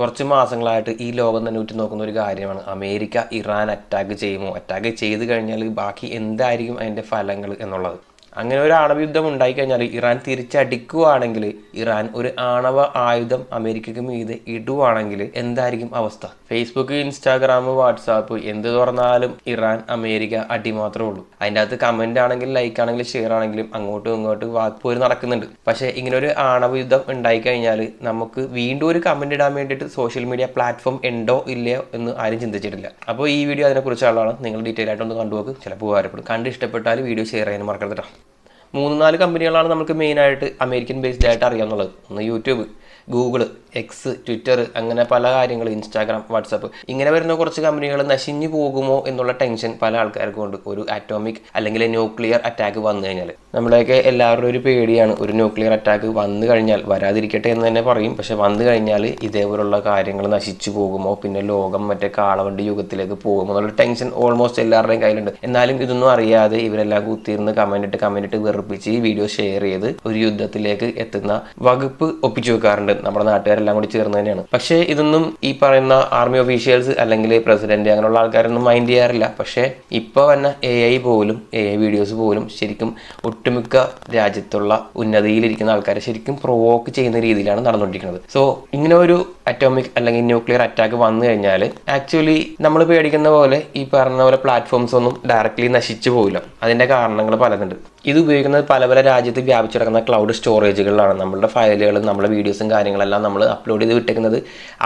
കുറച്ച് മാസങ്ങളായിട്ട് ഈ ലോകം തന്നെ ഉറ്റുനോക്കുന്ന ഒരു കാര്യമാണ്. അമേരിക്ക ഇറാൻ അറ്റാക്ക് ചെയ്യുമോ? അറ്റാക്ക് ചെയ്ത് കഴിഞ്ഞാൽ ബാക്കി എന്തായിരിക്കും അതിന്റെ ഫലങ്ങൾ എന്നുള്ളത്. അങ്ങനെ ഒരു ആണവ യുദ്ധം ഉണ്ടായിക്കഴിഞ്ഞാൽ ഇറാൻ തിരിച്ചടിക്കുകയാണെങ്കിൽ ഇറാൻ ഒരു ആണവ ആയുധം അമേരിക്കയ്ക്ക് മീതെ ഇടുവാണെങ്കിൽ എന്തായിരിക്കും അവസ്ഥ? ഫേസ്ബുക്ക് ഇൻസ്റ്റാഗ്രാം വാട്സാപ്പ് എന്ത് തുറന്നാലും ഇറാൻ അമേരിക്ക അടി മാത്രമേ ഉള്ളൂ. അതിന്റെ അകത്ത് കമന്റ് ആണെങ്കിലും ലൈക്ക് ആണെങ്കിലും ഷെയർ ആണെങ്കിലും അങ്ങോട്ടും ഇങ്ങോട്ടും വാക്പോര് നടക്കുന്നുണ്ട്. പക്ഷേ ഇങ്ങനെ ഒരു ആണവ യുദ്ധം ഉണ്ടായിക്കഴിഞ്ഞാൽ നമുക്ക് വീണ്ടും ഒരു കമന്റ് ഇടാൻ വേണ്ടിയിട്ട് സോഷ്യൽ മീഡിയ പ്ലാറ്റ്ഫോം ഉണ്ടോ ഇല്ലയോ എന്ന് ആരും ചിന്തിച്ചിട്ടില്ല. അപ്പോൾ ഈ വീഡിയോ അതിനെക്കുറിച്ചുള്ളതാണ് നിങ്ങൾ ഡീറ്റെയിൽ ആയിട്ടൊന്ന് കണ്ടുപോക്ക് ചിലപ്പോൾ ഉപകാരപ്പെടും. കണ്ട് ഇഷ്ടപ്പെട്ടാൽ വീഡിയോ ഷെയർ ചെയ്യാൻ മറക്കരുത് മൂന്ന് നാല് കമ്പനികളാണ് നമുക്ക് മെയിനായിട്ട് അമേരിക്കൻ ബേസ്ഡ് ആയിട്ട് അറിയാവുന്നത്. ഒന്ന് യൂട്യൂബ് ഗൂഗിൾ എക്സ് ട്വിറ്റർ അങ്ങനെ പല കാര്യങ്ങൾ ഇൻസ്റ്റാഗ്രാം വാട്സപ്പ് ഇങ്ങനെ വരുന്ന കുറച്ച് കമ്പനികൾ നശിഞ്ഞു പോകുമോ എന്നുള്ള ടെൻഷൻ പല ആൾക്കാർക്കും ഉണ്ട്. ഒരു അറ്റോമിക് അല്ലെങ്കിൽ ന്യൂക്ലിയർ അറ്റാക്ക് വന്നു കഴിഞ്ഞാൽ നമ്മളെയൊക്കെ എല്ലാവരുടെ ഒരു പേടിയാണ്. ഒരു ന്യൂക്ലിയർ അറ്റാക്ക് വന്നു കഴിഞ്ഞാൽ വരാതിരിക്കട്ടെ എന്ന് തന്നെ പറയും. പക്ഷെ വന്നു കഴിഞ്ഞാൽ ഇതേപോലുള്ള കാര്യങ്ങൾ നശിച്ചു പോകുമോ? പിന്നെ ലോകം മറ്റേ കാളവണ്ടി യുഗത്തിലേക്ക് പോകുമോ? എന്നുള്ള ടെൻഷൻ ഓൾമോസ്റ്റ് എല്ലാവരുടെയും കയ്യിലുണ്ട്. എന്നാലും ഇതൊന്നും അറിയാതെ ഇവരെല്ലാം കുത്തിയിരുന്ന് കമന്റ് ഇട്ട് കമന്റ് ഇട്ട് വെറുപ്പിച്ച് ഈ വീഡിയോ ഷെയർ ചെയ്ത് ഒരു യുദ്ധത്തിലേക്ക് എത്തുന്ന വകുപ്പ് ഒപ്പിച്ചു വെക്കാറുണ്ട്. നമ്മുടെ നാട്ടുകാരെല്ലാം കൂടി ചേർന്ന് തന്നെയാണ്. പക്ഷേ ഇതൊന്നും ഈ പറയുന്ന ആർമി ഒഫീഷ്യൽസ് അല്ലെങ്കിൽ പ്രസിഡന്റ് അങ്ങനെയുള്ള ആൾക്കാരൊന്നും മൈൻഡ് ചെയ്യാറില്ല. പക്ഷേ ഇപ്പോൾ തന്നെ എ ഐ പോലും എ ഐ വീഡിയോസ് പോലും ശരിക്കും ഒട്ടുമിക്ക രാജ്യത്തുള്ള ഉന്നതിയിലിരിക്കുന്ന ആൾക്കാരെ ശരിക്കും പ്രൊവോക്ക് ചെയ്യുന്ന രീതിയിലാണ് നടന്നുകൊണ്ടിരിക്കുന്നത്. സോ ഇങ്ങനെ ഒരു അറ്റോമിക് അല്ലെങ്കിൽ ന്യൂക്ലിയർ അറ്റാക്ക് വന്നു കഴിഞ്ഞാൽ ആക്ച്വലി നമ്മൾ പേടിക്കുന്ന പോലെ ഈ പറഞ്ഞ പോലെ പ്ലാറ്റ്ഫോംസ് ഒന്നും ഡയറക്റ്റ്ലി നശിച്ചു പോകില്ല അതിന്റെ കാരണങ്ങൾ പലതുണ്ട്. ഇത് ഉപയോഗിക്കുന്നത് പല പല രാജ്യത്ത് വ്യാപിച്ചു കിടക്കുന്ന ക്ലൗഡ് സ്റ്റോറേജുകളിലാണ് നമ്മുടെ ഫയലുകളും നമ്മുടെ വീഡിയോസും കാര്യങ്ങളെല്ലാം നമ്മൾ അപ്ലോഡ് ചെയ്ത് വിട്ടേക്കുന്നത്.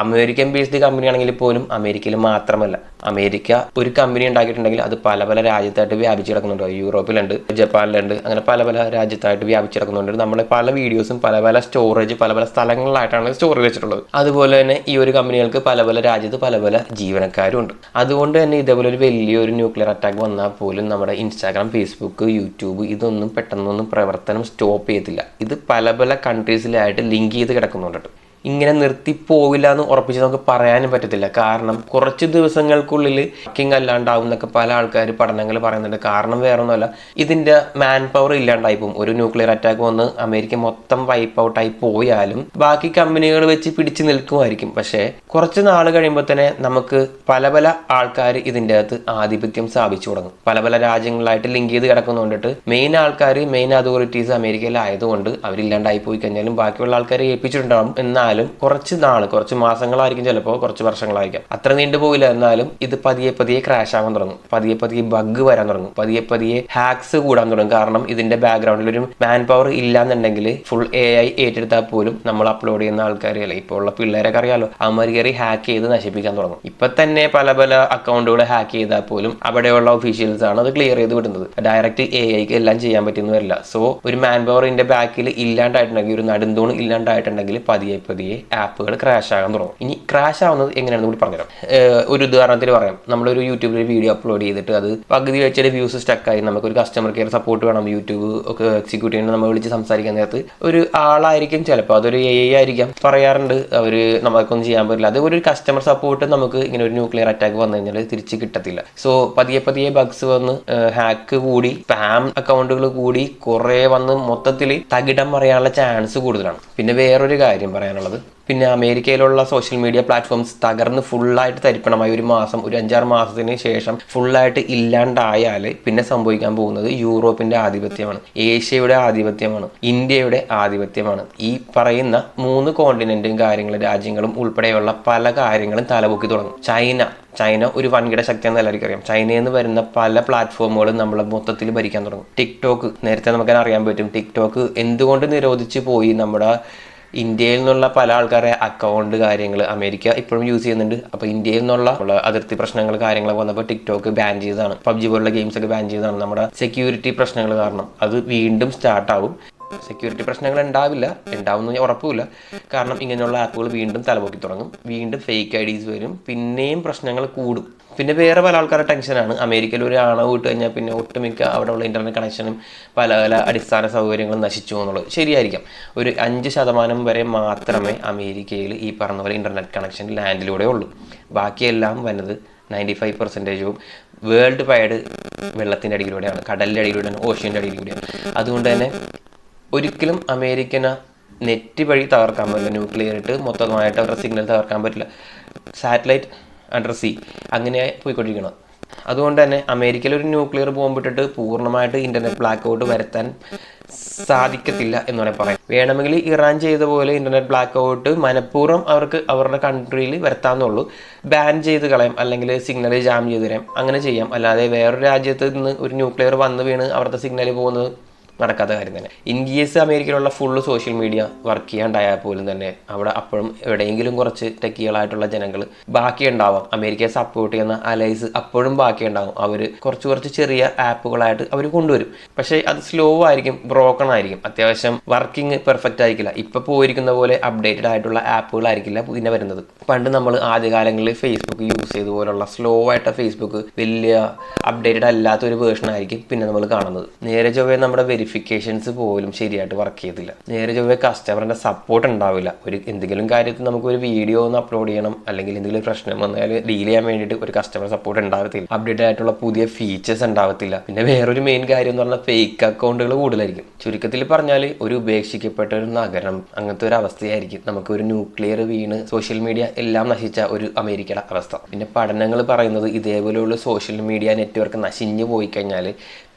അമേരിക്കൻ ബേസ്ഡ് കമ്പനി ആണെങ്കിൽ പോലും അമേരിക്കയിൽ മാത്രമല്ല. അമേരിക്ക ഒരു കമ്പനി ഉണ്ടാക്കിയിട്ടുണ്ടെങ്കിൽ അത് പല പല രാജ്യത്തായിട്ട് വ്യാപിച്ചു കിടക്കുന്നുണ്ട്. യൂറോപ്പിലുണ്ട് ജപ്പാനിലുണ്ട് അങ്ങനെ പല പല രാജ്യത്തായിട്ട് വ്യാപിച്ചു കിടക്കുന്നുണ്ട്. നമ്മുടെ പല വീഡിയോസും പല പല സ്റ്റോറേജ് പല പല സ്ഥലങ്ങളിലായിട്ടാണ് സ്റ്റോർ വെച്ചിട്ടുള്ളത്. അതുപോലെ തന്നെ ഈ ഒരു കമ്പനികൾക്ക് പല പല രാജ്യത്ത് പല പല ജീവനക്കാരും ഉണ്ട് അതുകൊണ്ട് തന്നെ ഇതേപോലെ ഒരു വലിയൊരു ന്യൂക്ലിയർ അറ്റാക്ക് വന്നാൽ പോലും നമ്മുടെ ഇൻസ്റ്റാഗ്രാം ഫേസ്ബുക്ക് യൂട്യൂബ് ഇതൊന്നും പെട്ടെന്നൊന്നും പ്രവർത്തനം സ്റ്റോപ്പ് ചെയ്യത്തില്ല. ഇത് പല പല കൺട്രീസിലായിട്ട് ലിങ്ക് ചെയ്ത് കിടക്കുന്നുണ്ട് ഇങ്ങനെ നിർത്തിപ്പോവില്ല എന്ന് ഉറപ്പിച്ച് നമുക്ക് പറയാനും പറ്റത്തില്ല. കാരണം കുറച്ച് ദിവസങ്ങൾക്കുള്ളിൽ ബുക്കിംഗ് അല്ലാണ്ടാവും എന്നൊക്കെ പല ആൾക്കാർ പഠനങ്ങൾ പറയുന്നുണ്ട്. കാരണം വേറെ ഒന്നുമല്ല ഇതിന്റെ മാൻ പവർ ഇല്ലാണ്ടായി പോകും ഒരു ന്യൂക്ലിയർ അറ്റാക്ക് വന്ന് അമേരിക്ക മൊത്തം വൈപ്പ് ഔട്ടായി പോയാലും ബാക്കി കമ്പനികൾ വെച്ച് പിടിച്ചു നിൽക്കുമായിരിക്കും. പക്ഷേ കുറച്ച് നാൾ കഴിയുമ്പോൾ തന്നെ നമുക്ക് പല പല ആൾക്കാർ ഇതിന്റെ അകത്ത് ആധിപത്യം സ്ഥാപിച്ചു തുടങ്ങും. പല പല രാജ്യങ്ങളായിട്ട് ലിങ്ക് ചെയ്ത് കിടക്കുന്നുണ്ടിട്ട് മെയിൻ ആൾക്കാർ മെയിൻ അതോറിറ്റീസ് അമേരിക്കയിലായതുകൊണ്ട് അവരില്ലാണ്ടായി പോയി കഴിഞ്ഞാലും ബാക്കിയുള്ള ആൾക്കാരെ ഏൽപ്പിച്ചിട്ടുണ്ടാവും എന്നാൽ എന്നാലും കുറച്ച് നാൾ കുറച്ച് മാസങ്ങളായിരിക്കും ചിലപ്പോൾ കുറച്ച് വർഷങ്ങളായിരിക്കാം. അത്ര നീണ്ടു പോയില്ല. എന്നാലും ഇത് പതിയെ പതിയെ ക്രാഷ് ആവാൻ തുടങ്ങും. പതിയെ പതിയെ ബഗ് വരാൻ തുടങ്ങും. പതിയെ പതിയെ ഹാക്സ് കൂടാൻ തുടങ്ങും. കാരണം ഇതിന്റെ ബാക്ക്ഗ്രൗണ്ടിൽ ഒരു മാൻ പവർ ഇല്ലാന്നുണ്ടെങ്കിൽ ഫുൾ എ ഐ ഏറ്റെടുത്താൽ പോലും നമ്മൾ അപ്ലോഡ് ചെയ്യുന്ന ആൾക്കാരെയല്ല ഇപ്പോൾ ഉള്ള പിള്ളേരൊക്കെ അറിയാലോ അവന്മാർ കയറി ഹാക്ക് ചെയ്ത് നശിപ്പിക്കാൻ തുടങ്ങും. ഇപ്പൊ തന്നെ പല പല അക്കൗണ്ടുകൾ ഹാക്ക് ചെയ്താൽ പോലും അവിടെയുള്ള ഒഫീഷ്യൽസ് ആണ് അത് ക്ലിയർ ചെയ്ത് വിടുന്നത്. ഡയറക്റ്റ് എ ഐക്ക് എല്ലാം ചെയ്യാൻ പറ്റുന്ന വരില്ല. സോ ഒരു മാൻ പവർ ഇതിന്റെ ബാക്കിൽ ഇല്ലാണ്ടായിട്ടുണ്ടെങ്കിൽ ഒരു നടുന്തൂണ് ഇല്ലാണ്ടായിട്ടുണ്ടെങ്കിൽ പതിയെ പതിയെ ആപ്പുകൾ ക്രാഷ് ആകാൻ തുടങ്ങും. ഇനി ക്രാഷ് ആവുന്നത് എങ്ങനെയാണെന്ന് കൂടി പറഞ്ഞുതരാം. ഒരു ഉദാഹരണത്തിൽ പറയാം. നമ്മളൊരു യൂട്യൂബിൽ ഒരു വീഡിയോ അപ്ലോഡ് ചെയ്തിട്ട് അത് പകുതി വെച്ചിട്ട് വ്യൂസ് സ്റ്റക്കായി നമുക്കൊരു കസ്റ്റമർ കെയർ സപ്പോർട്ട് വേണം. യൂട്യൂബ് ഒക്കെ എക്സിക്യൂട്ട് എക്സിക്യൂട്ടീവിനെ നമ്മൾ വിളിച്ച് സംസാരിക്കാൻ നേരത്ത് ഒരു ആളായിരിക്കും ചിലപ്പോൾ. അതൊരു എ ഐ ആയിരിക്കാം. പറയാറുണ്ട്. അവർ നമുക്കൊന്നും ചെയ്യാൻ പറ്റില്ല. അത് ഒരു കസ്റ്റമർ സപ്പോർട്ട് നമുക്ക് ഇങ്ങനെ ഒരു ന്യൂക്ലിയർ അറ്റാക്ക് വന്നു കഴിഞ്ഞാൽ തിരിച്ച് കിട്ടത്തില്ല. സോ പതിയെ പതിയെ ബഗ്സ് വന്ന് ഹാക്ക് കൂടി സ്പാം അക്കൗണ്ടുകൾ കൂടി കുറേ വന്ന് മൊത്തത്തിൽ തകിടം പറയാനുള്ള ചാൻസ് കൂടുതലാണ്. പിന്നെ വേറൊരു കാര്യം പറയാനുള്ളത് പിന്നെ അമേരിക്കയിലുള്ള സോഷ്യൽ മീഡിയ പ്ലാറ്റ്ഫോംസ് തകർന്ന് ഫുള്ളായിട്ട് തരിപ്പണമായി. ഒരു മാസം ഒരു അഞ്ചാറ് മാസത്തിന് ശേഷം ഫുള്ളായിട്ട് ഇല്ലാണ്ടായാൽ പിന്നെ സംഭവിക്കാൻ പോകുന്നത് യൂറോപ്പിന്റെ ആധിപത്യമാണ്. ഏഷ്യയുടെ ആധിപത്യമാണ്. ഇന്ത്യയുടെ ആധിപത്യമാണ്. ഈ പറയുന്ന മൂന്ന് കോണ്ടിനെന്റും കാര്യങ്ങളും രാജ്യങ്ങളും ഉൾപ്പെടെയുള്ള പല കാര്യങ്ങളും തലപൊക്കി തുടങ്ങും. ചൈന. ചൈന ഒരു വൻകിട എന്ന് എല്ലാവർക്കും അറിയാം. ചൈനയിൽ നിന്ന് വരുന്ന പല പ്ലാറ്റ്ഫോമുകളും നമ്മൾ മൊത്തത്തിൽ ഭരിക്കാൻ തുടങ്ങും. ടിക്ടോക്ക്. നേരത്തെ നമുക്ക് അറിയാൻ പറ്റും. ടിക്ടോക്ക് എന്തുകൊണ്ട് നിരോധിച്ചു പോയി? നമ്മുടെ ഇന്ത്യയിൽ നിന്നുള്ള പല ആൾക്കാരെ അക്കൗണ്ട് കാര്യങ്ങൾ അമേരിക്ക ഇപ്പോഴും യൂസ് ചെയ്യുന്നുണ്ട്. അപ്പോൾ ഇന്ത്യയിൽ നിന്നുള്ള അതിർത്തി പ്രശ്നങ്ങൾ കാര്യങ്ങളൊക്കെ വന്നപ്പോൾ ടിക്ടോക്ക് ബാൻ ചെയ്തതാണ്. പബ്ജി പോലുള്ള ഗെയിംസ് ഒക്കെ ബാൻ ചെയ്തതാണ് നമ്മുടെ സെക്യൂരിറ്റി പ്രശ്നങ്ങൾ കാരണം. അത് വീണ്ടും സ്റ്റാർട്ട് ആവും. സെക്യൂരിറ്റി പ്രശ്നങ്ങൾ ഉണ്ടാവില്ല ഉണ്ടാവുന്ന ഉറപ്പില്ല കാരണം ഇങ്ങനെയുള്ള ആപ്പുകൾ വീണ്ടും തലപൊക്കി തുടങ്ങും. വീണ്ടും ഫേക്ക് ഐ ഡീസ് വരും പിന്നെയും പ്രശ്നങ്ങൾ കൂടും. പിന്നെ വേറെ പല ആൾക്കാരുടെ ടെൻഷനാണ് അമേരിക്കയിൽ ഒരു ആണവ് വിട്ട് കഴിഞ്ഞാൽ പിന്നെ ഒട്ടുമിക്ക അവിടെയുള്ള ഇന്റർനെറ്റ് കണക്ഷനും പല പല അടിസ്ഥാന സൗകര്യങ്ങളും നശിച്ചു എന്നുള്ളത് ശരിയായിരിക്കാം. ഒരു അഞ്ച് ശതമാനം വരെ മാത്രമേ അമേരിക്കയിൽ ഈ പറഞ്ഞ പോലെ ഇന്റർനെറ്റ് കണക്ഷൻ ലാൻഡിലൂടെ ഉള്ളൂ. ബാക്കിയെല്ലാം വന്നത് നയന്റി ഫൈവ് പെർസെന്റേജും വേൾഡ് വൈഡ് വെള്ളത്തിന്റെ അടിയിലൂടെയാണ് കടലിന്റെ അടിയിലൂടെയാണ് ഓഷ്യന്റെ അടിയിലൂടെയാണ്. അതുകൊണ്ട് തന്നെ ഒരിക്കലും അമേരിക്കനെ നെറ്റ് വഴി തകർക്കാൻ പറ്റില്ല ന്യൂക്ലിയർ ഇട്ട് മൊത്തമായിട്ട് അവരുടെ സിഗ്നൽ തകർക്കാൻ പറ്റില്ല. സാറ്റലൈറ്റ് അണ്ടർ സി അങ്ങനെ പോയിക്കൊണ്ടിരിക്കണം. അതുകൊണ്ട് തന്നെ അമേരിക്കയിൽ ഒരു ന്യൂക്ലിയർ ബോംബ് ഇട്ടിട്ട് പൂർണമായിട്ട് ഇന്റർനെറ്റ് ബ്ലാക്ക് ഔട്ട് വരുത്താൻ സാധിക്കത്തില്ല എന്ന് വേണമെങ്കിൽ പറയാം. വേണമെങ്കിൽ ഇറാൻ ചെയ്ത പോലെ ഇന്റർനെറ്റ് ബ്ലാക്ക് ഔട്ട് മനഃപൂർവം അവർക്ക് അവരുടെ കൺട്രിയിൽ വരുത്താമെന്നുള്ളൂ ബാൻ ചെയ്ത് കളയാം അല്ലെങ്കിൽ സിഗ്നൽ ജാം ചെയ്ത് തരാം അങ്ങനെ ചെയ്യാം. അല്ലാതെ വേറൊരു രാജ്യത്ത് നിന്ന് ഒരു ന്യൂക്ലിയർ വന്ന് വീണ് അവരുടെ സിഗ്നൽ പോകുന്നത് നടക്കാത്ത കാര്യം തന്നെ. ഇൻ കേസ് അമേരിക്കയിലുള്ള ഫുള്ള് സോഷ്യൽ മീഡിയ വർക്ക് ചെയ്യാണ്ടായാൽ പോലും തന്നെ അവിടെ അപ്പോഴും എവിടെയെങ്കിലും കുറച്ച് ടെക്കികളായിട്ടുള്ള ജനങ്ങൾ ബാക്കിയുണ്ടാവാം അമേരിക്കയെ സപ്പോർട്ട് ചെയ്യുന്ന അലൈസ് അപ്പോഴും ബാക്കി ഉണ്ടാവും. അവർ കുറച്ച് കുറച്ച് ചെറിയ ആപ്പുകളായിട്ട് അവർ കൊണ്ടുവരും. പക്ഷേ അത് സ്ലോ ആയിരിക്കും ബ്രോക്കൺ ആയിരിക്കും. അത്യാവശ്യം വർക്കിംഗ് പെർഫെക്റ്റ് ആയിരിക്കില്ല. ഇപ്പം പോയിരിക്കുന്ന പോലെ അപ്ഡേറ്റഡ് ആയിട്ടുള്ള ആപ്പുകളായിരിക്കില്ല പിന്നെ വരുന്നത്. പണ്ട് നമ്മൾ ആദ്യകാലങ്ങളിൽ ഫേസ്ബുക്ക് യൂസ് ചെയ്ത പോലുള്ള സ്ലോ ആയിട്ട് ഫേസ്ബുക്ക് വലിയ അപ്ഡേറ്റഡ് അല്ലാത്ത ഒരു വേർഷൻ ആയിരിക്കും പിന്നെ നമ്മൾ കാണുന്നത്. നേരെ ചൊവ്വേ നമ്മുടെ വെരിഫിക്കേഷൻസ് പോലും ശരിയായിട്ട് വർക്ക് ചെയ്തില്ല. നേരെ ചൊവ്വേ കസ്റ്റമറിന്റെ സപ്പോർട്ട് ഉണ്ടാവില്ല. ഒരു എന്തെങ്കിലും കാര്യത്തിൽ നമുക്ക് ഒരു വീഡിയോ ഒന്ന് അപ്ലോഡ് ചെയ്യണം അല്ലെങ്കിൽ എന്തെങ്കിലും പ്രശ്നം വന്നാൽ ഡീൽ ചെയ്യാൻ വേണ്ടിയിട്ട് ഒരു കസ്റ്റമർ സപ്പോർട്ട് ഉണ്ടാവത്തില്ല അപ്ഡേറ്റ് ആയിട്ടുള്ള പുതിയ ഫീച്ചേഴ്സ് ഉണ്ടാവത്തില്ല പിന്നെ വേറൊരു മെയിൻ കാര്യം എന്ന് പറഞ്ഞാൽ ഫേക്ക് അക്കൗണ്ടുകൾ കൂടുതലായിരിക്കും. ചുരുക്കത്തിൽ പറഞ്ഞാൽ ഒരു ഉപേക്ഷിക്കപ്പെട്ട ഒരു നഗരം അങ്ങനത്തെ ഒരു അവസ്ഥയായിരിക്കും. നമുക്ക് ഒരു ന്യൂക്ലിയർ വീണ് സോഷ്യൽ മീഡിയ എല്ലാം നശിച്ച ഒരു അമേരിക്കയുടെ അവസ്ഥ. പിന്നെ പഠനങ്ങൾ പറയുന്നത് ഇതേപോലെയുള്ള സോഷ്യൽ മീഡിയ നെറ്റ്വർക്ക് നശിഞ്ഞു പോയി കഴിഞ്ഞാൽ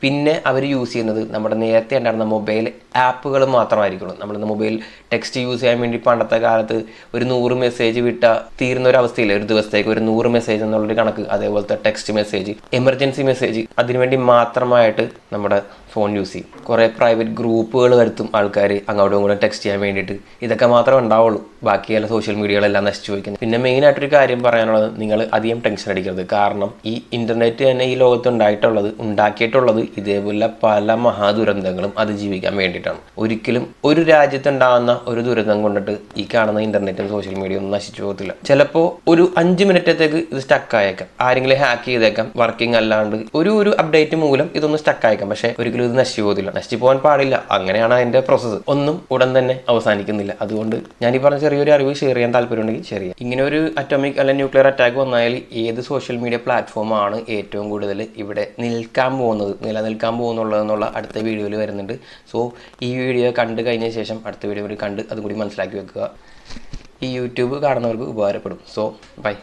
പിന്നെ അവർ യൂസ് ചെയ്യുന്നത് നമ്മുടെ നേരത്തെ ഉണ്ടായിരുന്ന മൊബൈൽ ആപ്പുകൾ മാത്രമായിരിക്കുള്ളൂ. നമ്മൾ മൊബൈൽ ടെക്സ്റ്റ് യൂസ് ചെയ്യാൻ വേണ്ടി പണ്ടത്തെ കാലത്ത് ഒരു നൂറ് മെസ്സേജ് വിട്ട തീരുന്ന ഒരു അവസ്ഥയില്ല? ഒരു ദിവസത്തേക്ക് ഒരു നൂറ് മെസ്സേജ് എന്നുള്ളൊരു കണക്ക്. അതേപോലത്തെ ടെക്സ്റ്റ് മെസ്സേജ് എമർജൻസി മെസ്സേജ് അതിനുവേണ്ടി മാത്രമായിട്ട് നമ്മുടെ ഫോൺ യൂസ് ചെയ്യും. കുറേ പ്രൈവറ്റ് ഗ്രൂപ്പുകൾ വരുത്തും ആൾക്കാർ അങ്ങോട്ടും ഇങ്ങോട്ടും ടെക്സ്റ്റ് ചെയ്യാൻ വേണ്ടിയിട്ട്. ഇതൊക്കെ മാത്രമേ ഉണ്ടാവുള്ളൂ. ബാക്കിയുള്ള സോഷ്യൽ മീഡിയകളെല്ലാം നശിച്ചു പോയിക്കുന്നത് പിന്നെ മെയിൻ ആയിട്ടൊരു കാര്യം പറയാനുള്ളത് നിങ്ങൾ അധികം ടെൻഷൻ അടിക്കരുത്. കാരണം ഈ ഇന്റർനെറ്റ് തന്നെ ഈ ലോകത്ത് ഉണ്ടായിട്ടുള്ളത് ഉണ്ടാക്കിയിട്ടുള്ളത് ഇതേപോലെ പല മഹാദുരന്തങ്ങളും അതിജീവിക്കാൻ വേണ്ടിയിട്ടാണ്. ഒരിക്കലും ഒരു രാജ്യത്തുണ്ടാകുന്ന ഒരു ദുരന്തം കൊണ്ടിട്ട് ഈ കാണുന്ന ഇന്റർനെറ്റും സോഷ്യൽ മീഡിയ ഒന്നും നശിച്ചു പോകത്തില്ല. ചിലപ്പോൾ ഒരു അഞ്ച് മിനിറ്റത്തേക്ക് ഇത് സ്റ്റക്ക് ആയേക്കാം. ആരെങ്കിലും ഹാക്ക് ചെയ്തേക്കാം. വർക്കിംഗ് അല്ലാണ്ട് ഒരു ഒരു അപ്ഡേറ്റ് മൂലം ഇതൊന്ന് സ്റ്റക്ക് ആയേക്കാം. പക്ഷേ ഒരിക്കലും ഇത് നശിച്ചു പോകത്തില്ല നശിച്ചു പോകാൻ പാടില്ല. അങ്ങനെയാണ് അതിന്റെ പ്രോസസ്സ് ഒന്നും ഉടൻ തന്നെ അവസാനിക്കുന്നില്ല. അതുകൊണ്ട് ഞാൻ ഈ പറഞ്ഞ ചെറിയൊരു അറിവ് ഷെയർ ചെയ്യാൻ താല്പര്യമുണ്ടെങ്കിൽ ഷെയർ ചെയ്യാം. ഇങ്ങനെ ഒരു അറ്റോമിക് അല്ലെങ്കിൽ ന്യൂക്ലിയർ അറ്റാക്ക് വന്നാൽ ഏത് സോഷ്യൽ മീഡിയ പ്ലാറ്റ്ഫോമാണ് ഏറ്റവും കൂടുതൽ ഇവിടെ നിൽക്കാൻ പോകുന്നത്? നിലനിൽക്കാൻ പോകുന്നുള്ളതെന്നുള്ള അടുത്ത വീഡിയോയിൽ വരുന്നുണ്ട്. സോ ഈ വീഡിയോ കണ്ടു കഴിഞ്ഞ ശേഷം അടുത്ത വീഡിയോ കൂടി കണ്ട് അതുകൂടി മനസ്സിലാക്കി വെക്കുക. ഈ യൂട്യൂബ് കാണുന്നവർക്ക് ഉപകാരപ്പെടും. So by